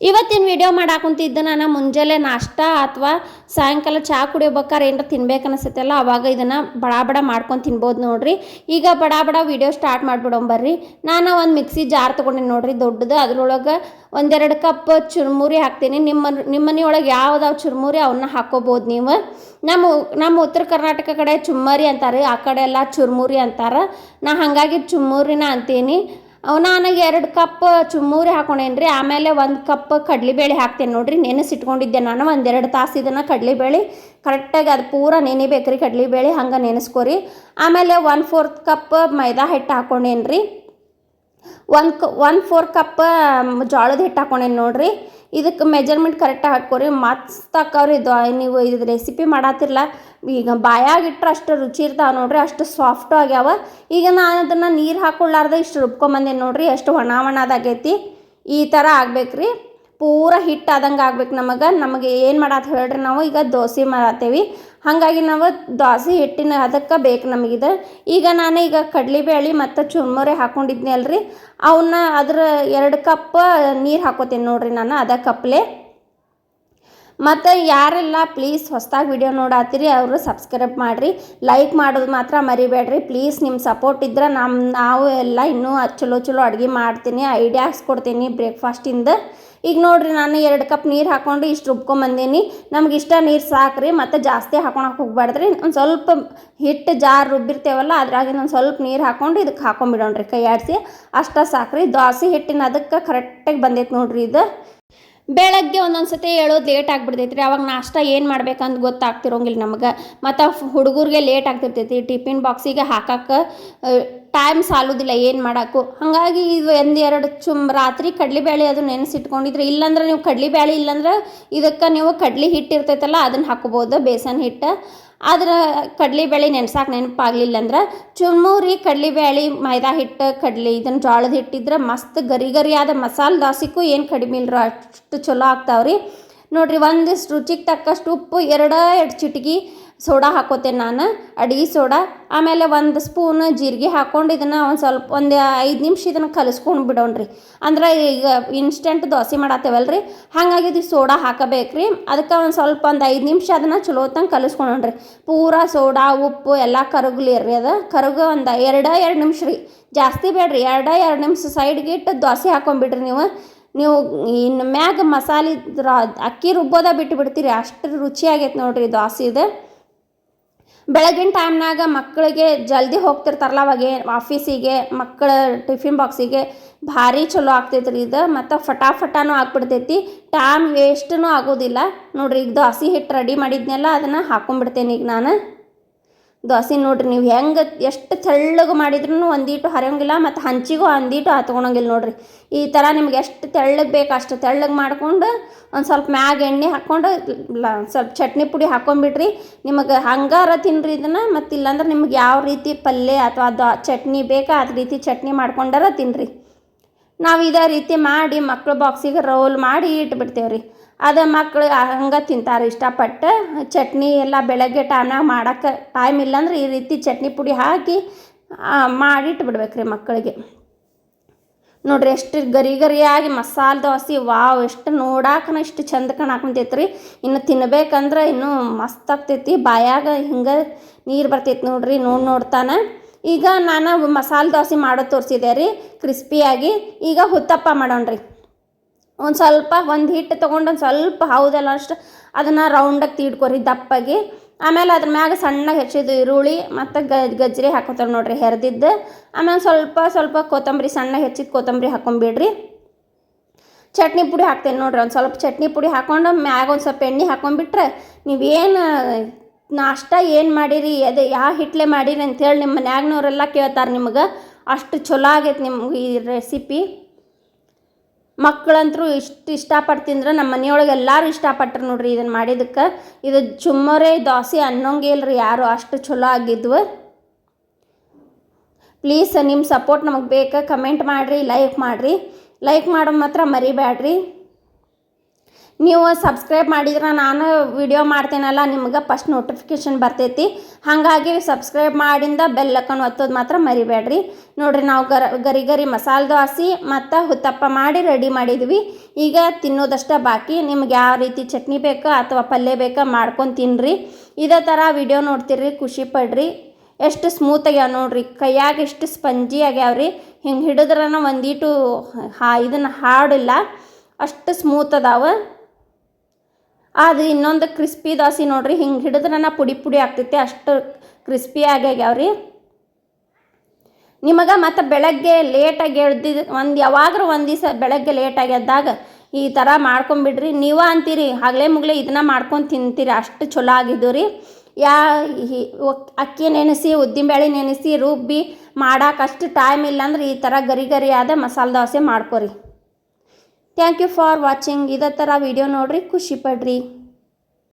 ಇವತ್ತಿನ ವಿಡಿಯೋ ಮಾಡಾಕುಂತಿದ್ದ ನಾನು, ಮುಂಜಾನೆ ನಾಷ್ಟ ಅಥವಾ ಸಾಯಂಕಾಲ ಚಹಾ ಕುಡಿಯೋಬೇಕಾರೆ ಏನಾರ ತಿನ್ಬೇಕು ಅನಿಸುತ್ತಲ್ಲ ಅವಾಗ ಇದನ್ನು ಬಡ ಬಡ ಮಾಡ್ಕೊಂಡು ತಿನ್ಬೋದು ನೋಡ್ರಿ. ಈಗ ಬಡ ಬಡ ವಿಡಿಯೋ ಸ್ಟಾರ್ಟ್ ಮಾಡಿಬಿಡೋಂಬರ್ರಿ ನಾನು ಒಂದು ಮಿಕ್ಸಿ ಜಾರ್ ತೊಗೊಂಡಿನಿ ನೋಡ್ರಿ, ದೊಡ್ಡದು. ಅದ್ರೊಳಗೆ ಒಂದೆರಡು ಕಪ್ ಚುರುಮುರಿ ಹಾಕ್ತೀನಿ. ನಿಮ್ಮ ನಿಮ್ಮ ಮನೆಯೊಳಗೆ ಯಾವ್ದಾವ ಚುರುಮುರಿ ಅವನ್ನ ಹಾಕೋಬೋದು ನೀವು. ನಮ್ಮ ನಮ್ಮ ಉತ್ತರ ಕರ್ನಾಟಕ ಕಡೆ ಚುಮ್ಮರಿ ಅಂತಾರೆ, ಆ ಕಡೆ ಎಲ್ಲ ಚುರುಮುರಿ ಅಂತಾರೆ. ನಾ ಹಾಗಾಗಿ ಚುಮ್ಮುರಿನ ಅಂತೀನಿ. ನಾನು ಎರಡು ಕಪ್ ಚುಮ್ಮೂರಿ ಹಾಕೊಂಡೇನಿ ರೀ ಆಮೇಲೆ ಒಂದು ಕಪ್ ಕಡಲೆಬೇಳೆ ಹಾಕ್ತೇನೆ ನೋಡಿರಿ ನೆನೆಸಿಟ್ಕೊಂಡಿದ್ದೆ ನಾನು, ಒಂದೆರಡು ತಾಸು ಇದನ್ನು ಕಡಲೆಬೇಳೆ, ಕರೆಕ್ಟಾಗಿ ಅದು ಪೂರ ನೆನಿಬೇಕು ರೀ ಕಡಲೆಬೇಳೆ, ಹಂಗೆ ನೆನೆಸ್ಕೊರಿ. ಆಮೇಲೆ ಒನ್ ಫೋರ್ತ್ ಕಪ್ ಮೈದಾ ಹಿಟ್ಟು ಹಾಕೊಂಡೇನಿ ರೀ ಒಂದು ಒನ್ ಫೋರ್ ಕಪ್ ಜೋಳದ ಹಿಟ್ಟು ಹಾಕೊಂಡೇನಿ ನೋಡಿರಿ. ಇದಕ್ಕೆ ಮೆಜರ್ಮೆಂಟ್ ಕರೆಕ್ಟಾಗಿ ಹಾಕೋರಿ. ಮಸ್ತ್ ಇದು. ನೀವು ಇದು ರೆಸಿಪಿ ಮಾಡತ್ತಿರಲ್ಲ ಈಗ ಬಾಯಾಗ ಇಟ್ಟರೆ ಅಷ್ಟು ರುಚಿ ಇರ್ತಾವೆ ನೋಡಿರಿ. ಅಷ್ಟು ಸಾಫ್ಟು ಆಗ್ಯಾವ. ಈಗ ನಾನು ಅದನ್ನು ನೀರು ಹಾಕ್ಕೊಳ್ಳಾರ್ದೆ ಇಷ್ಟು ರುಬ್ಕೊಂಬಂದೇನಿ ನೋಡಿರಿ. ಎಷ್ಟು ಒಣ ಒಣದಾಗೈತಿ ಈ ಥರ ಆಗ್ಬೇಕ್ರಿ. ಪೂರ ಹಿಟ್ಟು ಆದಂಗೆ ಆಗ್ಬೇಕು ನಮಗೆ. ನಮಗೆ ಏನು ಮಾಡತ್ತೆ ಹೇಳ್ರಿ ನಾವು, ಈಗ ದೋಸೆ ಮಾಡತ್ತೇವಿ ಹಾಗಾಗಿ ನಾವು ದೋಸೆ ಹಿಟ್ಟಿನ ಅದಕ್ಕೆ ಬೇಕು ನಮಗಿದು ಈಗ ನಾನು ಈಗ ಕಡಲೆಬೇಳೆ ಮತ್ತು ಚುರ್ಮುರಿ ಹಾಕ್ಕೊಂಡಿದ್ನಿ ಅಲ್ರಿ ಅವನ್ನ ಅದ್ರ ಎರಡು ಕಪ್ ನೀರು ಹಾಕೋತೀನಿ ನೋಡ್ರಿ ನಾನು ಅದ ಕಪ್ಲೆ. ಮತ್ತು ಯಾರೆಲ್ಲ ಪ್ಲೀಸ್ ಹೊಸ್ದಾಗಿ ವಿಡಿಯೋ ನೋಡತ್ತೀರಿ, ಅವರು ಸಬ್ಸ್ಕ್ರೈಬ್ ಮಾಡಿರಿ. ಲೈಕ್ ಮಾಡೋದು ಮಾತ್ರ ಮರಿಬೇಡ್ರಿ. ಪ್ಲೀಸ್ ನಿಮ್ಮ ಸಪೋರ್ಟ್ ಇದ್ರೆ ನಮ್ಮ ನಾವು ಎಲ್ಲ ಇನ್ನೂ ಚಲೋ ಚಲೋ ಅಡುಗೆ ಮಾಡ್ತೀನಿ ಐಡಿಯಾಸ್ ಕೊಡ್ತೀನಿ ಬ್ರೇಕ್ಫಾಸ್ಟಿಂದ ಈಗ ನೋಡ್ರಿ ನಾನು ಎರಡು ಕಪ್ ನೀರು ಹಾಕ್ಕೊಂಡು ಇಷ್ಟು ರುಬ್ಕೊಂಬಂದೀನಿ ನಮ್ಗೆ ಇಷ್ಟ ನೀರು ಸಾಕ್ರಿ, ಮತ್ತು ಜಾಸ್ತಿ ಹಾಕೊಳಕ್ಕೆ ಹೋಗ್ಬಾರ್ದ್ರಿ ಒಂದು ಸ್ವಲ್ಪ ಹಿಟ್ಟು ಜಾರ್ ರುಬ್ಬಿರ್ತೇವಲ್ಲ ಅದ್ರಾಗಿನ ಒಂದು ಸ್ವಲ್ಪ ನೀರು ಹಾಕ್ಕೊಂಡು ಇದಕ್ಕೆ ಹಾಕೊಂಡ್ಬಿಡೋಣ್ರಿ ಕೈ ಆಡಿಸಿ ಅಷ್ಟ ಸಾಕ್ರಿ. ದೋಸೆ ಹಿಟ್ಟಿನ ಅದಕ್ಕೆ ಕರೆಕ್ಟಾಗಿ ಬಂದೈತೆ ನೋಡ್ರಿ ಇದು. ಬೆಳಗ್ಗೆ ಒಂದೊಂದು ಸತಿ ಹೇಳೋದು ಲೇಟ್ ಆಗಿಬಿಡ್ತೈತಿ ರೀ ಅವಾಗ ನಾಷ್ಟ ಏನು ಮಾಡ್ಬೇಕಂತ ಗೊತ್ತಾಗ್ತಿರೋಂಗಿಲ್ಲ ನಮಗೆ. ಮತ್ತು ಹುಡುಗರಿಗೆ ಲೇಟ್ ಆಗ್ತಿರ್ತೈತಿ. ಟಿಫಿನ್ ಬಾಕ್ಸಿಗೆ ಹಾಕಕ್ಕೆ ಟೈಮ್ ಸಾಲೋದಿಲ್ಲ ಏನು ಮಾಡೋಕ್ಕೂ. ಹಾಗಾಗಿ ಇದು ಒಂದು ಎರಡು ಚುಮ್ ರಾತ್ರಿ ಕಡಲೆಬೇಳೆ ಅದು ನೆನೆಸಿಟ್ಕೊಂಡಿದ್ರೆ, ಇಲ್ಲಾಂದ್ರೆ ನೀವು ಕಡಲೆಬೇಳೆ ಇಲ್ಲಾಂದ್ರೆ ಇದಕ್ಕೆ ನೀವು ಕಡ್ಲಿ ಹಿಟ್ಟು ಇರ್ತೈತಲ್ಲ ಅದನ್ನು ಹಾಕೋಬೋದು ಬೇಸನ್ ಹಿಟ್ಟು ಆದ್ರೆ ಕಡಲೆಬೇಳೆ ನೆನ್ಸಾಕ ನೆನಪಾಗಲಿಲ್ಲ ಅಂದ್ರೆ ಕಡ್ಲಿ ಕಡಲೆಬೇಳೆ ಮೈದಾ ಹಿಟ್ಟು, ಕಡ್ಲಿ ಇದನ್ನು ಜೋಳದ ಹಿಟ್ಟಿದ್ರೆ ಮಸ್ತ್ ಗರಿ ಗರಿಯಾದ ಮಸಾಲೆ ದೋಸೆಗೂ ಏನು ಕಡಿಮೆ ಇಲ್ರಿ ಅಷ್ಟು ಚಲೋ ಆಗ್ತಾವ್ರಿ. ನೋಡ್ರಿ, ಒಂದಿಷ್ಟು ರುಚಿಗೆ ತಕ್ಕಷ್ಟು ಉಪ್ಪು, ಎರಡೇ, ಎರಡು ಚಿಟಕಿ ಸೋಡಾ ಹಾಕೋತೇನೆ ನಾನು, ಅಡುಗೆ ಸೋಡಾ, ಆಮೇಲೆ ಒಂದು ಸ್ಪೂನ್ ಜೀರಿಗೆ ಹಾಕ್ಕೊಂಡು ಇದನ್ನು ಒಂದು ಸ್ವಲ್ಪ, ಒಂದು ಐದು ನಿಮಿಷ ಇದನ್ನು ಕಲಿಸ್ಕೊಂಡು ಬಿಡೋಣ್ರಿ. ಅಂದ್ರೆ ಈಗ ಇನ್ಸ್ಟೆಂಟ್ ದೋಸೆ ಮಾಡತ್ತೇವಲ್ರಿ ಹಾಗಾಗಿ ಇದು ಸೋಡಾ ಹಾಕಬೇಕು ರೀ ಅದಕ್ಕೆ ಒಂದು ಸ್ವಲ್ಪ ಒಂದು ಐದು ನಿಮಿಷ ಅದನ್ನು ಚಲೋ ತಂಗೆ ಕಲಿಸ್ಕೊಂಡ್ರಿ ಪೂರಾ ಸೋಡಾ, ಉಪ್ಪು ಎಲ್ಲ ಕರಗಲಿ ರೀ ಅದು. ಕರಗ ಒಂದು ಎರಡು ಎರಡು ನಿಮಿಷ ರೀ. ಜಾಸ್ತಿ ಬೇಡ್ರಿ, ಎರಡು ಎರಡು ನಿಮಿಷ ಸೈಡ್ಗೆ ಇಟ್ಟು ದೋಸೆ ಹಾಕೊಂಡ್ಬಿಡ್ರಿ ನೀವು. ನೀವು ಇನ್ನು ಮ್ಯಾಗ ಮಸಾಲೆ ಅಕ್ಕಿ ರುಬ್ಬೋದ ಬಿಟ್ಟು ಬಿಡ್ತೀರಿ, ಅಷ್ಟು ರುಚಿಯಾಗೈತೆ ನೋಡ್ರಿ ದೋಸೆ ಇದು. ಬೆಳಗಿನ ಟೈಮ್ನಾಗ ಮಕ್ಕಳಿಗೆ ಜಲ್ದಿ ಹೋಗ್ತಿರ್ತಾರಲ್ಲ ಅವಾಗೆ ಆಫೀಸಿಗೆ ಮಕ್ಕಳ ಟಿಫಿನ್ ಬಾಕ್ಸಿಗೆ ಭಾರಿ ಚಲೋ ಆಗ್ತೈತೆ ರೀ ಇದು, ಮತ್ತು ಫಟಾಫಟಾನು ಆಗ್ಬಿಡ್ತೈತಿ ಟೈಮ್ ವೇಸ್ಟೂ ಆಗೋದಿಲ್ಲ. ನೋಡ್ರಿ ಈಗ ದೋಸೆ ಹಿಟ್ಟು ರೆಡಿ ಮಾಡಿದ್ನೆಲ್ಲ, ಅದನ್ನು ಹಾಕೊಂಡ್ಬಿಡ್ತೇನೆ ಈಗ ನಾನು. ದೋಸೆ ನೋಡ್ರಿ, ನೀವು ಹೆಂಗೆ ಎಷ್ಟು ತೆಳ್ಳಗೆ ಮಾಡಿದ್ರೂ ಒಂದೀಟು ಹರಿಯೋಂಗಿಲ್ಲ ಮತ್ತು ಹಂಚಿಗೂ ಒಂದೀಟು ಹತ್ಕೊಳಂಗಿಲ್ಲ ನೋಡ್ರಿ. ಈ ಥರ ನಿಮ್ಗೆ ಎಷ್ಟು ತೆಳ್ಳಗೆ ಬೇಕು ಅಷ್ಟು ತೆಳ್ಳಗೆ ಮಾಡ್ಕೊಂಡು ಒಂದು ಸ್ವಲ್ಪ ಮ್ಯಾಗ ಎಣ್ಣೆ ಹಾಕ್ಕೊಂಡು ಸ್ವಲ್ಪ ಚಟ್ನಿ ಪುಡಿ ಹಾಕೊಂಡ್ಬಿಡ್ರಿ ನಿಮಗೆ ಹಂಗಾರ ತಿನ್ನಿರಿ ಇದನ್ನು, ಮತ್ತು ಇಲ್ಲಾಂದ್ರೆ ನಿಮ್ಗೆ ಯಾವ ರೀತಿ ಪಲ್ಯ ಅಥವಾ ದೋ ಚಟ್ನಿ ಬೇಕಾ ಅದ ರೀತಿ ಚಟ್ನಿ ಮಾಡ್ಕೊಂಡಾರ ತಿನ್ನಿರಿ ನಾವು ಇದೇ ರೀತಿ ಮಾಡಿ ಮಕ್ಕಳು ಬಾಕ್ಸಿಗೆ ರೋಲ್ ಮಾಡಿ ಇಟ್ಬಿಡ್ತೇವೆ ರೀ ಅದು ಮಕ್ಕಳು ಹಂಗೆ ತಿಂತಾರೆ ಇಷ್ಟಪಟ್ಟು ಚಟ್ನಿ ಎಲ್ಲ ಬೆಳಗ್ಗೆ ಟೈಮ್ನಾಗ ಮಾಡೋಕ್ಕೆ ಟೈಮ್ ಇಲ್ಲಾಂದ್ರೆ ಈ ರೀತಿ ಚಟ್ನಿ ಪುಡಿ ಹಾಕಿ ಮಾಡಿಟ್ಬಿಡ್ಬೇಕು ರೀ ಮಕ್ಕಳಿಗೆ ನೋಡ್ರಿ ಎಷ್ಟು ಗರಿ ಗರಿಯಾಗಿ ಮಸಾಲೆ ದೋಸೆ, ವಾವ್, ಎಷ್ಟು ನೋಡಾಕನ ಇಷ್ಟು ಚಂದ ಕಾಣಾಕಂತೈತೆ ರೀ ಇನ್ನು ತಿನ್ಬೇಕಂದ್ರೆ ಇನ್ನೂ ಮಸ್ತ್ ಆಗ್ತೈತಿ, ಬಾಯಾಗ ಹಿಂಗೆ ನೀರು ಬರ್ತೈತಿ ನೋಡ್ರಿ, ನೋಡಿ ನೋಡ್ತಾನೆ. ಈಗ ನಾನು ಮಸಾಲೆ ದೋಸೆ ಮಾಡೋದು ತೋರಿಸಿದೆ ರೀ, ಕ್ರಿಸ್ಪಿಯಾಗಿ. ಈಗ ಹುತ್ತಪ್ಪ ಮಾಡೋಣ್ರಿ. ಒಂದು ಸ್ವಲ್ಪ ಒಂದು ಹಿಟ್ಟು ತೊಗೊಂಡು ಒಂದು ಸ್ವಲ್ಪ ಹೌದಲ್ಲ ಅಷ್ಟು ಅದನ್ನು ರೌಂಡಾಗಿ ತೀಡ್ಕೊರಿ ದಪ್ಪಾಗಿ. ಆಮೇಲೆ ಅದ್ರ ಮ್ಯಾಗ ಸಣ್ಣಗೆ ಹೆಚ್ಚಿದ್ದು ಈರುಳ್ಳಿ ಮತ್ತು ಗಜ್ಜರಿ ಹಾಕೋತಾರೆ ನೋಡಿರಿ ಹೆರ್ದಿದ್ದು. ಆಮೇಲೆ ಸ್ವಲ್ಪ ಸ್ವಲ್ಪ ಕೊತ್ತಂಬರಿ ಸಣ್ಣ ಹೆಚ್ಚಿದ ಕೊತ್ತಂಬರಿ ಹಾಕೊಂಬಿಡ್ರಿ. ಚಟ್ನಿ ಪುಡಿ ಹಾಕ್ತೇನೆ ನೋಡ್ರಿ ಒಂದು ಸ್ವಲ್ಪ ಚಟ್ನಿ ಪುಡಿ ಹಾಕೊಂಡು ಮ್ಯಾಗ ಒಂದು ಸ್ವಲ್ಪ ಎಣ್ಣೆ ಹಾಕೊಂಡ್ಬಿಟ್ರೆ ನೀವೇನು ನಾಷ್ಟ ಏನು ಮಾಡಿರಿ ಅದು ಯಾವ ಹಿಟ್ಲೆ ಮಾಡಿರಿ ಅಂಥೇಳಿ ನಿಮ್ಮ ಮನ್ಯಾಗನವರೆಲ್ಲ ಕೇಳ್ತಾರೆ ನಿಮ್ಗೆ. ಅಷ್ಟು ಚಲೋ ಆಗೈತೆ ನಿಮ್ಗೆ ಈ ರೆಸಿಪಿ ಮಕ್ಕಳಂತರೂ ಇಷ್ಟು ಇಷ್ಟಪಟ್ಟು ತಿಂದ್ರೆ ನಮ್ಮ ಮನೆಯೊಳಗೆ ಎಲ್ಲರೂ ಇಷ್ಟಪಟ್ರು ನೋಡ್ರಿ ಇದನ್ನು ಮಾಡಿದ್ದಕ್ಕೆ ಇದು ಚುಮ್ಮರೆ ದೋಸೆ ಅನ್ನೋಂಗೆ ಇಲ್ರಿ ಯಾರು, ಅಷ್ಟು ಚಲೋ ಆಗಿದ್ವು. ಪ್ಲೀಸ್ ನಿಮ್ಮ ಸಪೋರ್ಟ್ ನಮಗೆ ಬೇಕಾ? ಕಮೆಂಟ್ ಮಾಡಿರಿ, ಲೈಕ್ ಮಾಡಿರಿ. ಲೈಕ್ ಮಾಡೋ ಮಾತ್ರ ಮರಿಬೇಡ್ರಿ ನೀವು ಸಬ್ಸ್ಕ್ರೈಬ್ ಮಾಡಿದ್ರೆ ನಾನು ವಿಡಿಯೋ ಮಾಡ್ತೇನಲ್ಲ, ನಿಮ್ಗೆ ಫಸ್ಟ್ ನೋಟಿಫಿಕೇಷನ್ ಬರ್ತೈತಿ. ಹಾಗಾಗಿ ಸಬ್ಸ್ಕ್ರೈಬ್ ಮಾಡಿಂದ ಬೆಲ್ಲಕ್ಕನ್ನು ಒತ್ತೋದು ಮಾತ್ರ ಮರಿಬೇಡ್ರಿ. ನೋಡ್ರಿ ನಾವು ಗರ, ಗರಿ ಗರಿ ಮಸಾಲೆ ದೋಸೆ ಮತ್ತು ಹುತ್ತಪ್ಪ ಮಾಡಿ ರೆಡಿ ಮಾಡಿದ್ವಿ. ಈಗ ತಿನ್ನೋದಷ್ಟೇ ಬಾಕಿ, ನಿಮ್ಗೆ ಯಾವ ರೀತಿ ಚಟ್ನಿ ಬೇಕಾ ಅಥವಾ ಪಲ್ಯ ಬೇಕಾ ಮಾಡ್ಕೊಂಡು ತಿನ್ನಿರಿ ಇದೇ ಥರ ವಿಡಿಯೋ ನೋಡ್ತಿರ್ರಿ, ಖುಷಿ ಪಡ್ರಿ. ಎಷ್ಟು ಸ್ಮೂತ್ ಆಗ್ಯಾವ ನೋಡ್ರಿ. ಕೈಯಾಗ ಎಷ್ಟು ಸ್ಪಂಜಿ ಆಗ್ಯಾವ್ರಿ. ಹಿಂಗೆ ಹಿಡಿದ್ರನ ಒಂದೀಟು ಹಾ, ಇದನ್ನು ಹಾಡಿಲ್ಲ. ಅಷ್ಟು ಸ್ಮೂತ್ ಅದಾವ. ಅದು ಇನ್ನೊಂದು ಕ್ರಿಸ್ಪಿ ದೋಸೆ ನೋಡ್ರಿ, ಹಿಂಗೆ ಹಿಡಿದ್ರನ ಪುಡಿ ಪುಡಿ ಆಗ್ತೈತಿ, ಅಷ್ಟು ಕ್ರಿಸ್ಪಿ ಆಗ್ಯಾವ್ರಿ. ನಿಮಗೆ ಮತ್ತು ಬೆಳಗ್ಗೆ ಲೇಟಾಗಿ ಎಳ್ದಿದ್ದು ಒಂದು ಯಾವಾಗ್ರೂ ಒಂದು ದಿವಸ ಬೆಳಗ್ಗೆ ಲೇಟಾಗಿ ಎದ್ದಾಗ ಈ ಥರ ಮಾಡ್ಕೊಂಬಿಡ್ರಿ. ನೀವು ಅಂತೀರಿ ಹಗಲೇ ಮುಗಲೇ ಇದನ್ನ ಮಾಡ್ಕೊಂಡು ತಿಂತೀರಿ, ಅಷ್ಟು ಚಲೋ ಆಗಿದ್ದು ರೀ. ಯಾ ಅಕ್ಕಿ ನೆನೆಸಿ ಉದ್ದಿನಬೇಳೆ ನೆನೆಸಿ, ರುಬ್ಬಿ ಮಾಡಕ್ಕೆ ಅಷ್ಟು ಟೈಮ್ ಇಲ್ಲಾಂದ್ರೆ ಈ ಥರ ಗರಿ ಗರಿ ಆದ ಮಸಾಲೆ ದೋಸೆ ಮಾಡ್ಕೊರಿ. ಥ್ಯಾಂಕ್ ಯು ಫಾರ್ ವಾಚಿಂಗ್ ಇದೇ ಥರ ವಿಡಿಯೋ ನೋಡ್ರಿ. ಖುಷಿ ಪಡ್ರಿ.